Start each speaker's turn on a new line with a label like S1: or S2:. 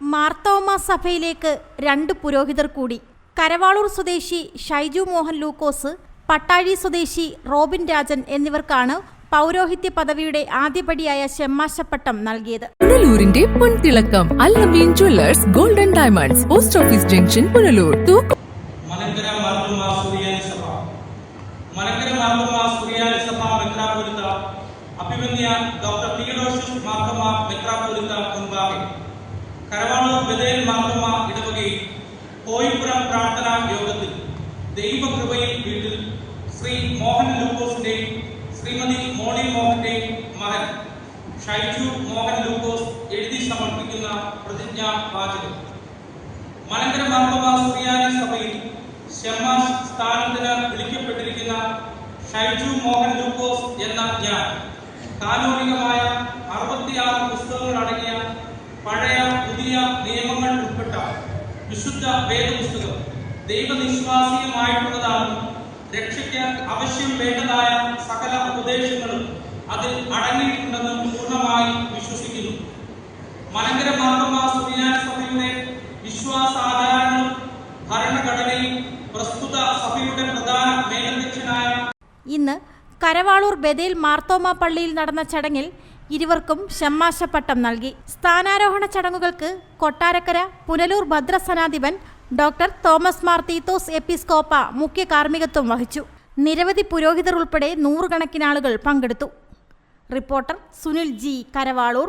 S1: മാർത്തോമ സഭയിലേക്ക് രണ്ട് പുരോഹിതർ കൂടി. കരവാളൂർ സ്വദേശി ഷൈജു മോഹൻ ലൂക്കോസ് പട്ടാഴി സ്വദേശി റോബിൻ രാജൻ എന്നിവർക്കാണ് പൗരോഹിത്യ പദവിയുടെ ആദ്യപടിയായ ഷെമ്മാശപ്പട്ടം നൽകിയത്.
S2: പുനലൂരിന്റെ പൊൻതിളക്കം Allameen jewellers golden diamonds post office junction Punalur തൂക്കം
S3: മലങ്കര മാർത്തോമാ സുറിയാനി സഭ മലങ്കര മാർക്കമ്മ സുറിയാനി സഭ മെത്രാപൊലിത്ത അഭിമന്യ ഡോക്ടർ തിയഡോഷ്യസ് മാർത്തോമ മെത്രാപൊലിത്ത മുൻപാകെ കരവാളൂർ ബദേൽ മാർത്തോമ ഇടവകയിൽ കോയിപ്പുറം പ്രാർത്ഥനാ യോഗത്തിൽ ദൈവകൃപയിൽ വീട്ടിൽ ശ്രീ മോഹൻ ലൂക്കോസിന്റെയും ശ്രീമതി മോണി മോഹന്റെയും മകൻ ഷൈജു മോഹൻ ലൂക്കോസ് എഴുതി സമർപ്പിക്കുന്ന പ്രതിജ്ഞാ വാചകം മലങ്കര മാർത്തോമ സുറിയാനി സഭയിൽ ശമ്മാസ് സ്ഥാനത്തിന് വിളിക്കപ്പെട്ടിരിക്കുന്ന. ഷൈജു മോഹൻ ലൂക്കോസ് എന്ന ഞാൻ. കാനോനികമായ അറുപത്തിയാറ് പുസ്തകങ്ങൾ അടങ്ങിയ പഴയ പുതിയ നിയമങ്ങൾ ഉൾപ്പെട്ട വിശുദ്ധ വേദപുസ്തകം ദൈവനിശ്വാസീയമായിട്ടുള്ളതാണ് രക്ഷയ്ക്ക് ആവശ്യം വേണ്ടതായ സകല ഉപദേശങ്ങളും അതിൽ അടങ്ങിയിട്ടുണ്ടെന്ന് പൂർണമായി വിശ്വസിക്കുന്നു. മലങ്കര മാർത്തോമ സുറിയാനി സഭയുടെ വിശ്വാസാധാരങ്ങളും ഭരണഘടനയും പ്രസ്തുത സഭയുടെ പ്രധാന
S1: ഇന്ന് കരവാളൂർ ബദേൽ മാർത്തോമ പള്ളിയിൽ നടന്ന ചടങ്ങിൽ ഇരുവർക്കും ഷമ്മാശപ്പട്ടം നൽകി. സ്ഥാനാരോഹണ ചടങ്ങുകൾക്ക് കൊട്ടാരക്കര പുനലൂർ ഭദ്രസനാധിപൻ ഡോക്ടർ തോമസ് മാർ തീത്തോസ് എപ്പിസ്കോപ്പ മുഖ്യ കാർമ്മികത്വം വഹിച്ചു. നിരവധി പുരോഹിതർ ഉൾപ്പെടെ നൂറുകണക്കിന് ആളുകൾ പങ്കെടുത്തു. Reporter Sunil G. കരവാളൂർ.